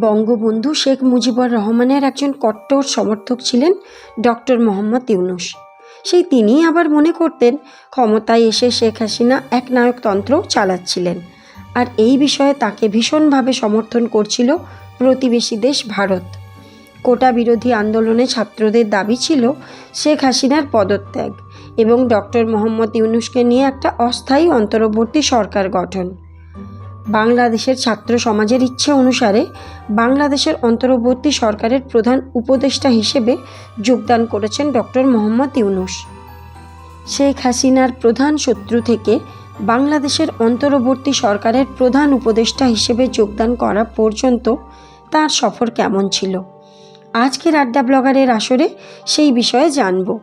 বঙ্গবন্ধু শেখ মুজিবুর রহমানের একজন কট্টর সমর্থক ছিলেন ডক্টর মোহাম্মদ ইউনুস। সেই তিনিই আবার মনে করতেন ক্ষমতায় এসে শেখ হাসিনা এক নায়কতন্ত্র চালাচ্ছিলেন। আর এই বিষয়ে তাকে ভীষণভাবে সমর্থন করছিল প্রতিবেশী দেশ ভারত। কোটা বিরোধী আন্দোলনে ছাত্রদের দাবি ছিল শেখ হাসিনার পদত্যাগ এবং ডক্টর মোহাম্মদ ইউনুসকে নিয়ে একটা অস্থায়ী অন্তর্বর্তী সরকার গঠন। বাংলাদেশের ছাত্র সমাজের ইচ্ছে অনুসারে বাংলাদেশের অন্তর্বর্তী সরকারের প্রধান উপদেষ্টা হিসেবে যোগদান করেছেন ডক্টর মোহাম্মদ ইউনুস। শেখ হাসিনার প্রধান শত্রু থেকে বাংলাদেশের অন্তর্বর্তী সরকারের প্রধান উপদেষ্টা হিসেবে যোগদান করা পর্যন্ত তার সফর কেমন ছিল? আজকের আড্ডা ব্লগারের আসরে সেই বিষয়ে জানব।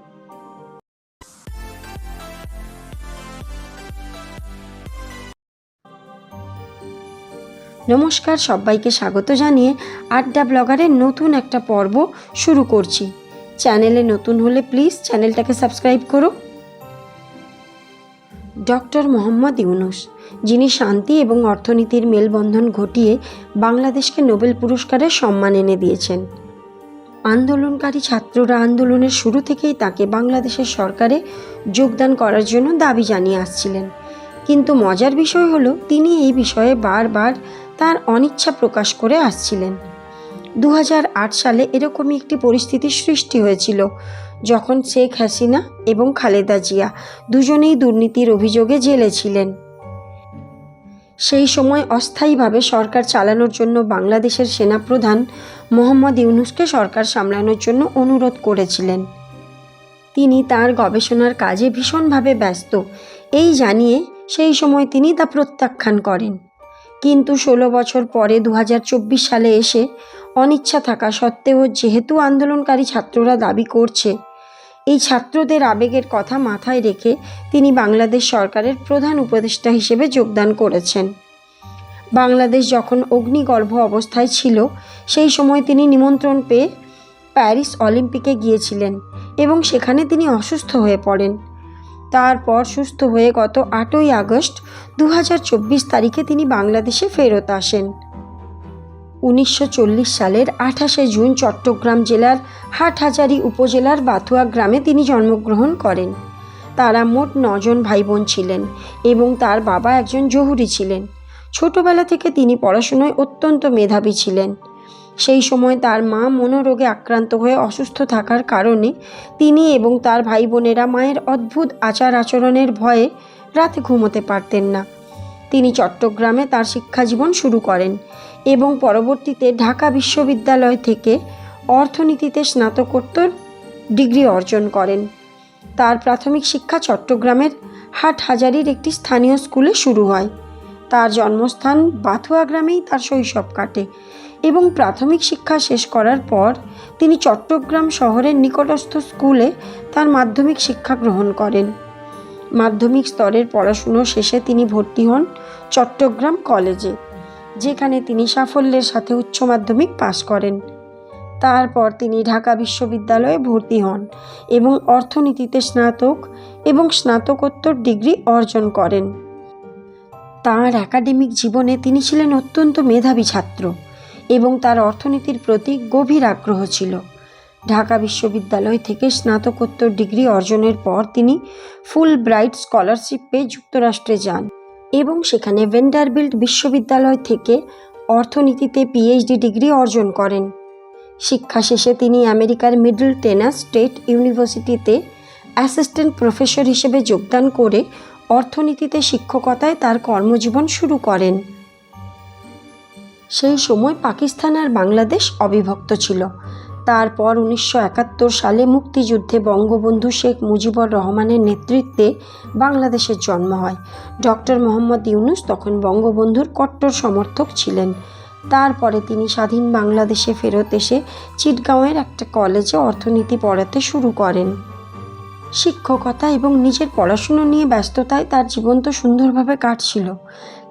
নমস্কার, সবাইকে স্বাগত জানিয়ে আড্ডা ব্লগারের নতুন একটা পর্ব শুরু করছি। চ্যানেলে নতুন হলে প্লিজ চ্যানেলটাকে সাবস্ক্রাইব করো। ডক্টর মোহাম্মদ ইউনুস, যিনি শান্তি এবং অর্থনীতির মেলবন্ধন ঘটিয়ে বাংলাদেশকে নোবেল পুরস্কারের সম্মান এনে দিয়েছেন। আন্দোলনকারী ছাত্ররা আন্দোলনের শুরু থেকেই তাকে বাংলাদেশের সরকারে যোগদান করার জন্য দাবি জানিয়ে আসছিলেন। কিন্তু মজার বিষয় হলো, তিনি এই বিষয়ে বারবার তার অনিচ্ছা প্রকাশ করে আসছিলেন। দু হাজার আট সালে এরকমই একটি পরিস্থিতির সৃষ্টি হয়েছিল, যখন শেখ হাসিনা এবং খালেদা জিয়া দুজনেই দুর্নীতির অভিযোগে জেলে ছিলেন। সেই সময় অস্থায়ীভাবে সরকার চালানোর জন্য বাংলাদেশের সেনাপ্রধান মোহাম্মদ ইউনুসকে সরকার সামলানোর জন্য অনুরোধ করেছিলেন। তিনি তার গবেষণার কাজে ভীষণভাবে ব্যস্ত, এই জানিয়ে সেই সময় তিনি তা প্রত্যাখ্যান করেন। কিন্তু ষোলো বছর পরে দু হাজার চব্বিশ সালে এসে অনিচ্ছা থাকা সত্ত্বেও যেহেতু আন্দোলনকারী ছাত্ররা দাবি করছে, এই ছাত্রদের আবেগের কথা মাথায় রেখে তিনি বাংলাদেশ সরকারের প্রধান উপদেষ্টা হিসেবে যোগদান করেছেন। বাংলাদেশ যখন অগ্নিগর্ভ অবস্থায় ছিল, সেই সময় তিনি নিমন্ত্রণ পেয়ে প্যারিস অলিম্পিকে গিয়েছিলেন এবং সেখানে তিনি অসুস্থ হয়ে পড়েন। তারপর সুস্থ হয়ে গত আটই আগস্ট দু হাজার চব্বিশ তারিখে তিনি বাংলাদেশে ফেরত আসেন। উনিশশো চল্লিশ সালের আঠাশে জুন চট্টগ্রাম জেলার হাটহাজারী উপজেলার বাথুয়া গ্রামে তিনি জন্মগ্রহণ করেন। তারা মোট নজন ভাই বোন ছিলেন এবং তার বাবা একজন জহুরি ছিলেন। ছোটবেলা থেকে তিনি পড়াশোনায় অত্যন্ত মেধাবী ছিলেন। সেই সময় তার মা মনোরোগে আক্রান্ত হয়ে অসুস্থ থাকার কারণে তিনি এবং তার ভাই বোনেরা মায়ের অদ্ভুত আচার আচরণের ভয়ে রাতে ঘুমোতে পারতেন না। তিনি চট্টগ্রামে তার শিক্ষাজীবন শুরু করেন এবং পরবর্তীতে ঢাকা বিশ্ববিদ্যালয় থেকে অর্থনীতিতে স্নাতকোত্তর ডিগ্রি অর্জন করেন। তার প্রাথমিক শিক্ষা চট্টগ্রামের হাটহাজারির একটি স্থানীয় স্কুলে শুরু হয়। তার জন্মস্থান বাথুয়া গ্রামেই তার শৈশব কাটে এবং প্রাথমিক শিক্ষা শেষ করার পর তিনি চট্টগ্রাম শহরের নিকটস্থ স্কুলে তার মাধ্যমিক শিক্ষা গ্রহণ করেন। মাধ্যমিক স্তরের পড়াশুনো শেষে তিনি ভর্তি হন চট্টগ্রাম কলেজে, যেখানে তিনি সাফল্যের সাথে উচ্চ মাধ্যমিক পাশ করেন। তারপর তিনি ঢাকা বিশ্ববিদ্যালয়ে ভর্তি হন এবং অর্থনীতিতে স্নাতক এবং স্নাতকোত্তর ডিগ্রি অর্জন করেন। তাঁর একাডেমিক জীবনে তিনি ছিলেন অত্যন্ত মেধাবী ছাত্র এবং তার অর্থনীতির প্রতি গভীর আগ্রহ ছিল। ঢাকা বিশ্ববিদ্যালয় থেকে স্নাতকোত্তর ডিগ্রি অর্জনের পর তিনি ফুল ব্রাইট স্কলারশিপ পেয়ে যুক্তরাষ্ট্রে যান এবং সেখানে ভেন্ডারবিল্ট বিশ্ববিদ্যালয় থেকে অর্থনীতিতে পিএইচডি ডিগ্রি অর্জন করেন। শিক্ষা শেষে তিনি আমেরিকার মিডল টেনাস স্টেট ইউনিভার্সিটিতে অ্যাসিস্ট্যান্ট প্রফেসর হিসেবে যোগদান করে অর্থনীতিতে শিক্ষকতায় তার কর্মজীবন শুরু করেন। সেই সময় পাকিস্তান আর বাংলাদেশ অবিভক্ত ছিল। তারপর উনিশশো একাত্তর সালে মুক্তিযুদ্ধে বঙ্গবন্ধু শেখ মুজিবুর রহমানের নেতৃত্বে বাংলাদেশের জন্ম হয়। ডক্টর মোহাম্মদ ইউনুস তখন বঙ্গবন্ধুর কট্টর সমর্থক ছিলেন। তারপরে তিনি স্বাধীন বাংলাদেশে ফেরত এসে চিটগাঁওয়ের একটা কলেজে অর্থনীতি পড়াতে শুরু করেন। শিক্ষকতা এবং নিজের পড়াশুনো নিয়ে ব্যস্ততায় তার জীবন তো সুন্দরভাবে কাটছিল।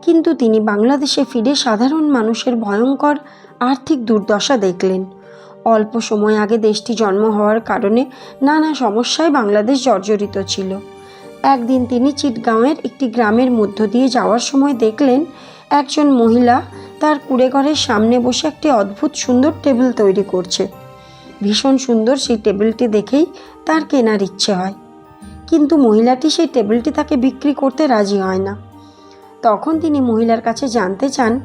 কিন্তু তিনি বাংলাদেশে ফিরে সাধারণ মানুষের ভয়ঙ্কর আর্থিক দুর্দশা দেখলেন। অল্প সময় আগে দেশটি জন্ম হওয়ার কারণে নানা সমস্যায় বাংলাদেশ জর্জরিত ছিল। একদিন তিনি চিটগাঁওয়ের একটি গ্রামের মধ্য দিয়ে যাওয়ার সময় দেখলেন একজন মহিলা তার কুড়ে ঘরের সামনে বসে একটি অদ্ভুত সুন্দর টেবিল তৈরি করছে। ভীষণ সুন্দর সেই টেবিলটি দেখেই তার কেনার ইচ্ছে হয়। কিন্তু মহিলাটি সেই টেবিলটি তাকে বিক্রি করতে রাজি হয় না। তখন তিনি মহিলার কাছে জানতে চান,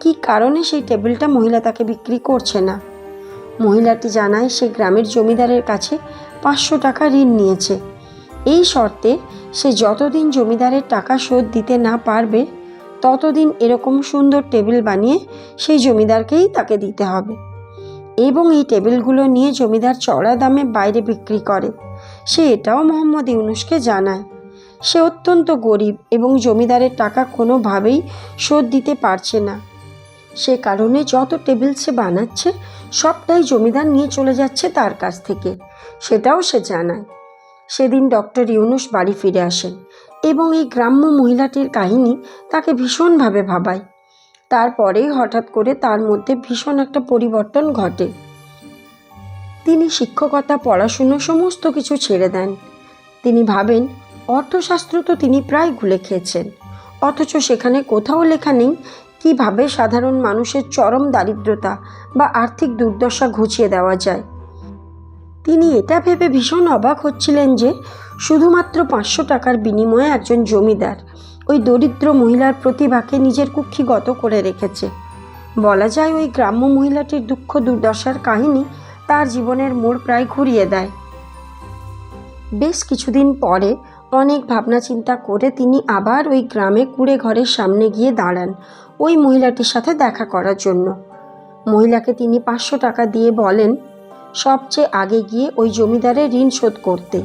কী কারণে সেই টেবিলটা মহিলা তাকে বিক্রি করছে না? মহিলাটি জানায়, সে গ্রামের জমিদারের কাছে পাঁচশো টাকা ঋণ নিয়েছে। এই শর্তে সে যতদিন জমিদারের টাকা শোধ দিতে না পারবে, ততদিন এরকম সুন্দর টেবিল বানিয়ে সেই জমিদারকেই তাকে দিতে হবে। এবং এই টেবিলগুলো নিয়ে জমিদার চড়া দামে বাইরে বিক্রি করে। সে এটাও মোহাম্মদ ইউনুসকে জানায়, সে অত্যন্ত গরিব এবং জমিদারের টাকা কোনোভাবেই শোধ দিতে পারছে না। সে কারণে যত টেবিল সে বানাচ্ছে, সবটাই জমিদার নিয়ে চলে যাচ্ছে তার কাছ থেকে। সেটাও সে জানায়। সেদিন ডক্টর ইউনুস বাড়ি ফিরে আসেন এবং এই গ্রাম্য মহিলাটির কাহিনী তাকে ভীষণভাবে ভাবায়। তারপরেই হঠাৎ করে তার মধ্যে ভীষণ একটা পরিবর্তন ঘটে। তিনি শিক্ষকতা, পড়াশুনো সমস্ত কিছু ছেড়ে দেন। তিনি ভাবেন, অর্থশাস্ত্র তো তিনি প্রায় ভুলে খেয়েছেন। অথচ সেখানে কোথাও লেখা নেই কীভাবে সাধারণ মানুষের চরম দারিদ্রতা বা আর্থিক দুর্দশা ঘুচিয়ে দেওয়া যায়? তিনি এটা ভেবে ভীষণ অবাক হচ্ছিলেন যে শুধুমাত্র পাঁচশো টাকার বিনিময়ে একজন জমিদার ওই দরিদ্র মহিলার প্রতিভাকে নিজের কুক্ষিগত করে রেখেছে। বলা যায় ওই গ্রাম্য মহিলাটির দুঃখ দুর্দশার কাহিনী তার জীবনের মোড় প্রায় ঘুরিয়ে দেয়। বেশ কিছুদিন পরে অনেক ভাবনা চিন্তা করে তিনি আবার ওই গ্রামে কুড়ে ঘরের সামনে গিয়ে দাঁড়ান। ওই মহিলাটির সাথে দেখা করার জন্য। মহিলাকে তিনি পাঁচশো টাকা দিয়ে বলেন, সবচেয়ে আগে গিয়ে ওই জমিদারের ঋণ শোধ করতে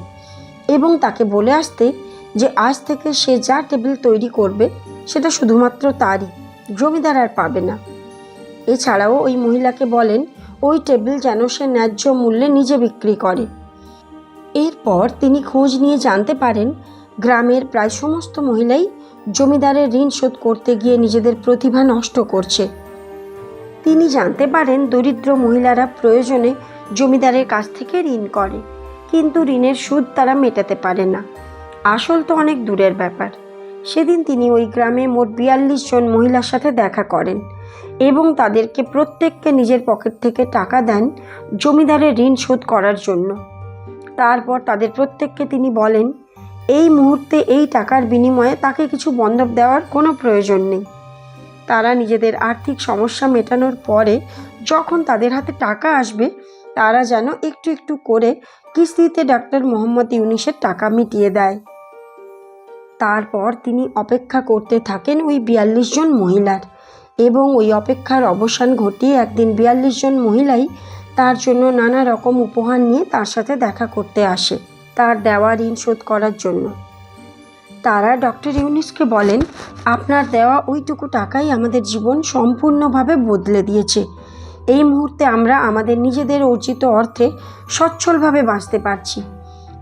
এবং তাকে বলে আসতে যে আজ থেকে সে যা টেবিল তৈরি করবে, সেটা শুধুমাত্র তারই, জমিদার আর পাবে না। এছাড়াও ওই মহিলাকে বলেন, ওই টেবিল যেন সে ন্যায্য মূল্যে নিজে বিক্রি করে। এরপর তিনি খোঁজ নিয়ে জানতে পারেন, গ্রামের প্রায় সমস্ত মহিলাই জমিদারের ঋণ শোধ করতে গিয়ে নিজেদের প্রতিভা নষ্ট করছে। তিনি জানতে পারেন দরিদ্র মহিলারা প্রয়োজনে জমিদারের কাছ থেকে ঋণ করে, কিন্তু ঋণের সুদ তারা মেটাতে পারে না। আসল তো অনেক দূরের ব্যাপার। সেদিন তিনি ওই গ্রামে মোট বিয়াল্লিশ জন মহিলার সাথে দেখা করেন এবং তাদেরকে প্রত্যেককে নিজের পকেট থেকে টাকা দেন জমিদারের ঋণ শোধ করার জন্য। তারপর তাদের প্রত্যেককে তিনি বলেন এই মুহূর্তে এই টাকার বিনিময়ে তাকে কিছু বন্ধক দেওয়ার কোনো প্রয়োজন নেই। তারা নিজেদের আর্থিক সমস্যা মেটানোর পরে যখন তাদের হাতে টাকা আসবে, তারা যেন একটু একটু করে কিস্তিতে ডাক্তার মোহাম্মদ ইউনিসের টাকা মিটিয়ে দেয়। তারপর তিনি অপেক্ষা করতে থাকেন ওই বিয়াল্লিশ জন মহিলার এবং ওই অপেক্ষার অবসান ঘটিয়ে একদিন বিয়াল্লিশ জন মহিলাই তার জন্য নানা রকম উপহার নিয়ে তার সাথে দেখা করতে আসে। তার দেওয়া ঋণ শোধ করার জন্য। তারা ডক্টর ইউনিসকে বলেন, আপনার দেওয়া ওইটুকু টাকাই আমাদের জীবন সম্পূর্ণভাবে বদলে দিয়েছে। এই মুহূর্তে আমরা আমাদের নিজেদের অর্জিত অর্থে সচ্ছলভাবে বাঁচতে পারছি।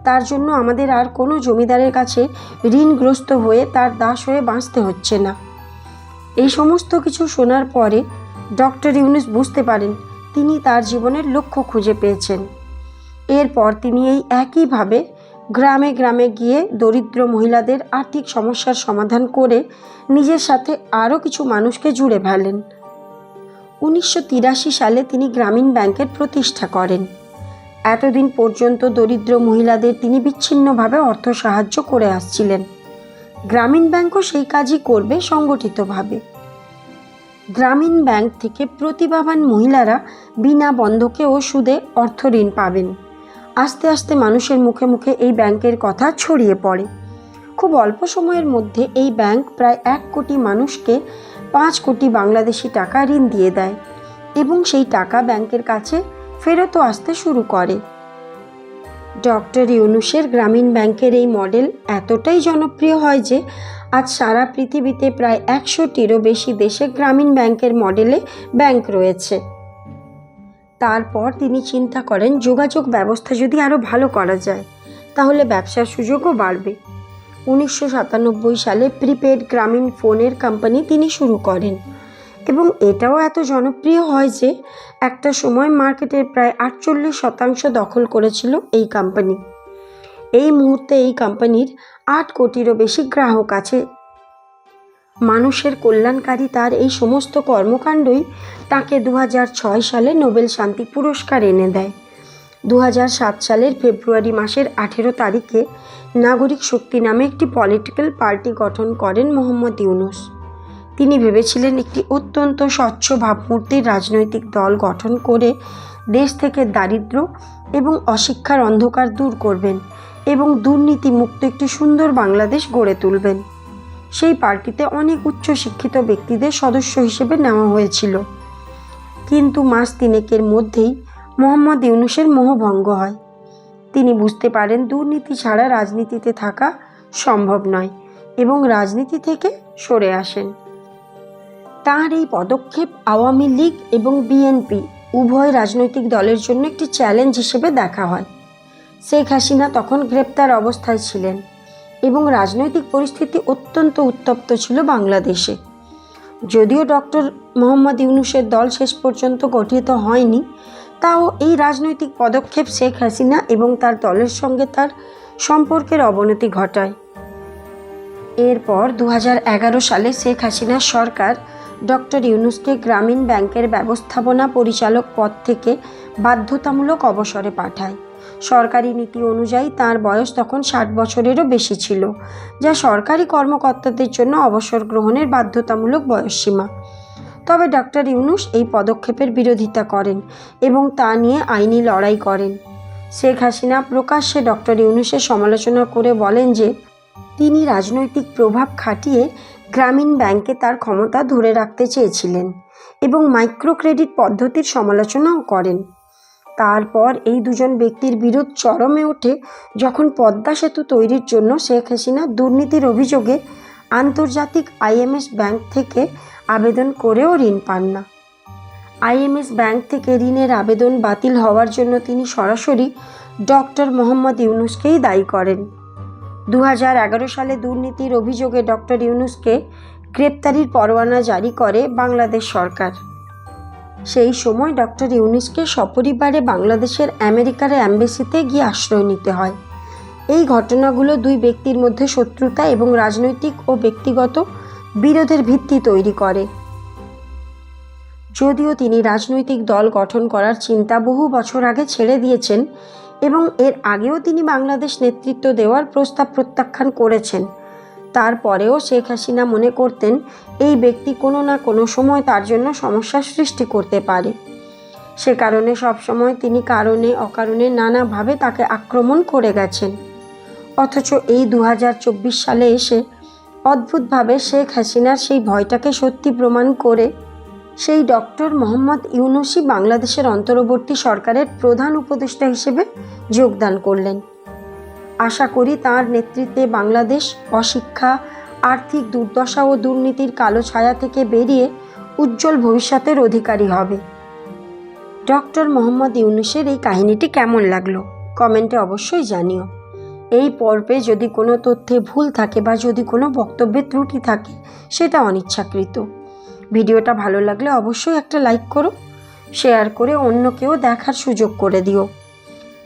তার জন্য আমাদের আর কোনো জমিদারের কাছে ঋণগ্রস্ত হয়ে তার দাস হয়ে বাঁচতে হচ্ছে না। এই সমস্ত কিছু শোনার পরে ডক্টর ইউনিস বুঝতে পারেন, তিনি তার জীবনের লক্ষ্য খুঁজে পেয়েছেন। এরপর তিনি এই একইভাবে গ্রামে গ্রামে গিয়ে দরিদ্র মহিলাদের আর্থিক সমস্যার সমাধান করে নিজের সাথে আরও কিছু মানুষকে জুড়ে ফেলেন। উনিশশো তিরাশি সালে তিনি গ্রামীণ ব্যাংকের প্রতিষ্ঠা করেন। এতদিন পর্যন্ত দরিদ্র মহিলাদের তিনি বিচ্ছিন্নভাবে অর্থ সাহায্য করে আসছিলেন। গ্রামীণ ব্যাংকও সেই কাজই করবে সংগঠিতভাবে। গ্রামীণ ব্যাংক থেকে প্রতিভাবান মহিলারা বিনা বন্ধকে ও সুদে অর্থ ঋণ পাবেন। আস্তে আস্তে মানুষের মুখে মুখে এই ব্যাংকের কথা ছড়িয়ে পড়ে। খুব অল্প সময়ের মধ্যে এই ব্যাংক প্রায় এক কোটি মানুষকে পাঁচ কোটি বাংলাদেশি টাকা ঋণ দিয়ে দেয় এবং সেই টাকা ব্যাংকের কাছে ফেরতও আসতে শুরু করে। ডক্টর ইউনুসের গ্রামীণ ব্যাংকের এই মডেল এতটাই জনপ্রিয় হয় যে আজ সারা পৃথিবীতে প্রায় একশোটিরও বেশি দেশে গ্রামীণ ব্যাংকের মডেলে ব্যাংক রয়েছে। তারপর তিনি চিন্তা করেন, যোগাযোগ ব্যবস্থা যদি আরও ভালো করা যায়, তাহলে ব্যবসার সুযোগও বাড়বে। উনিশশো সাতানব্বই সালে প্রিপেড গ্রামীণ ফোনের কোম্পানি তিনি শুরু করেন। এবং এটাও এত জনপ্রিয় হয় যে, একটা সময় মার্কেটের প্রায় আটচল্লিশ শতাংশ দখল করেছিল এই কোম্পানি। এই মুহূর্তে এই কোম্পানির আট কোটিরও বেশি গ্রাহক আছে মানুষের কল্যাণকারী তার এই সমস্ত কর্মকাণ্ডই তাকে দু সালে নোবেল শান্তি পুরস্কার এনে দেয়। দু সালের ফেব্রুয়ারি মাসের আঠেরো তারিখে নাগরিক শক্তি নামে একটি পলিটিক্যাল পার্টি গঠন করেন মোহাম্মদ ইউনুস। তিনি ভেবেছিলেন একটি অত্যন্ত স্বচ্ছ ভাবমূর্তির রাজনৈতিক দল গঠন করে দেশ থেকে দারিদ্র এবং অশিক্ষার অন্ধকার দূর করবেন এবং দুর্নীতি মুক্ত একটি সুন্দর বাংলাদেশ গড়ে তুলবেন। সেই পার্টিতে অনেক উচ্চ শিক্ষিত ব্যক্তিদের সদস্য হিসেবে নেওয়া হয়েছিল। কিন্তু মাস তিনেকের মধ্যেই মোহাম্মদ ইউনুসের মোহভঙ্গ হয়। তিনি বুঝতে পারেন দুর্নীতি ছাড়া রাজনীতিতে থাকা সম্ভব নয় এবং রাজনীতি থেকে সরে আসেন। তার এই পদক্ষেপ আওয়ামী লীগ এবং বিএনপি উভয় রাজনৈতিক দলের জন্য একটি চ্যালেঞ্জ হিসেবে দেখা হয়। শেখ হাসিনা তখন গ্রেপ্তার অবস্থায় ছিলেন। এবং রাজনৈতিক পরিস্থিতি অত্যন্ত উত্তপ্ত ছিল বাংলাদেশে। যদিও ডক্টর মোহাম্মদ ইউনুসের দল শেষ পর্যন্ত গঠিত হয়নি, তাও এই রাজনৈতিক পদক্ষেপ শেখ হাসিনা এবং তার দলের সঙ্গে তার সম্পর্কের অবনতি ঘটায়। এরপর দু হাজার এগারো সালে শেখ হাসিনার সরকার ডক্টর ইউনুসকে গ্রামীণ ব্যাংকের ব্যবস্থাপনা পরিচালক পদ থেকে বাধ্যতামূলক অবসরে পাঠায়। সরকারি নীতি অনুযায়ী তার বয়স তখন ষাট বছরেরও বেশি ছিল, যা সরকারি কর্মকর্তাদের জন্য অবসর গ্রহণের বাধ্যতামূলক বয়সসীমা। তবে ডক্টর ইউনুস এই পদক্ষেপের বিরোধিতা করেন এবং তা নিয়ে আইনি লড়াই করেন। শেখ হাসিনা প্রকাশ্যে ডক্টর ইউনুসের সমালোচনা করে বলেন যে, তিনি রাজনৈতিক প্রভাব খাটিয়ে গ্রামীণ ব্যাংকে তার ক্ষমতা ধরে রাখতে চেয়েছিলেন এবং মাইক্রো ক্রেডিট পদ্ধতির সমালোচনাও করেন। তারপর এই দুজন ব্যক্তির বিরোধ চরমে ওঠে যখন পদ্মা সেতু তৈরির জন্য শেখ হাসিনা দুর্নীতির অভিযোগে আন্তর্জাতিক আইএমএস ব্যাংক থেকে আবেদন করেও ঋণ পান না। আইএমএস ব্যাংক থেকে ঋণের আবেদন বাতিল হওয়ার জন্য তিনি সরাসরি ডক্টর মোহাম্মদ ইউনুসকেই দায়ী করেন। দু হাজার এগারো সালে দুর্নীতির অভিযোগে ডক্টর ইউনুসকে গ্রেপ্তারির পরোয়ানা জারি করে বাংলাদেশ সরকার। সেই সময় ডক্টর ইউনুসকে সপরিবারে বাংলাদেশের আমেরিকার অ্যাম্বাসিতে গিয়ে আশ্রয় নিতে হয়। এই ঘটনাগুলো দুই ব্যক্তির মধ্যে শত্রুতা এবং রাজনৈতিক ও ব্যক্তিগত বিরোধের ভিত্তি তৈরি করে। যদিও তিনি রাজনৈতিক দল গঠন করার চিন্তা বহু বছর আগে ছেড়ে দিয়েছেন এবং এর আগেও তিনি বাংলাদেশ নেতৃত্ব দেওয়ার প্রস্তাব প্রত্যাখ্যান করেছেন। তারপরেও শেখ হাসিনা মনে করতেন এই ব্যক্তি কোনো না কোনো সময় তার জন্য সমস্যার সৃষ্টি করতে পারে। সে কারণে সবসময় তিনি কারণে অকারণে নানাভাবে তাকে আক্রমণ করে গেছেন। অথচ এই দু হাজার চব্বিশ সালে এসে অদ্ভুতভাবে শেখ হাসিনার সেই ভয়টাকে সত্যি প্রমাণ করে সেই ডক্টর মোহাম্মদ ইউনুসি বাংলাদেশের অন্তর্বর্তী সরকারের প্রধান উপদেষ্টা হিসেবে যোগদান করলেন। আশা করি তার নেতৃত্বে বাংলাদেশ অশিক্ষা, আর্থিক দুর্দশা ও দুর্নীতির কালো ছায়া থেকে বেরিয়ে উজ্জ্বল ভবিষ্যতের অধিকারী হবে। ডক্টর মোহাম্মদ ইউনুসের এই কাহিনীটি কেমন লাগল? কমেন্টে অবশ্যই জানিও। এই পর্বে যদি কোনো তথ্যে ভুল থাকে বা যদি কোনো বক্তব্যে ত্রুটি থাকে, সেটা অনিচ্ছাকৃত। ভিডিওটা ভালো লাগলে অবশ্যই একটা লাইক করো, শেয়ার করে অন্যকেও দেখার সুযোগ করে দিও।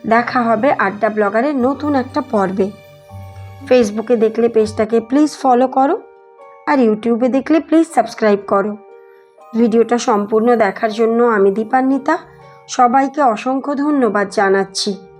দেখা হবে আড্ডা ব্লগারের নতুন একটা পর্বে। ফেসবুকে দেখলে পেজটাকে প্লিজ ফলো করো আর ইউটিউবে দেখলে প্লিজ সাবস্ক্রাইব করো। ভিডিওটা সম্পূর্ণ দেখার জন্য আমি দীপান্বিতা। সবাইকে অসংখ্য ধন্যবাদ জানাচ্ছি।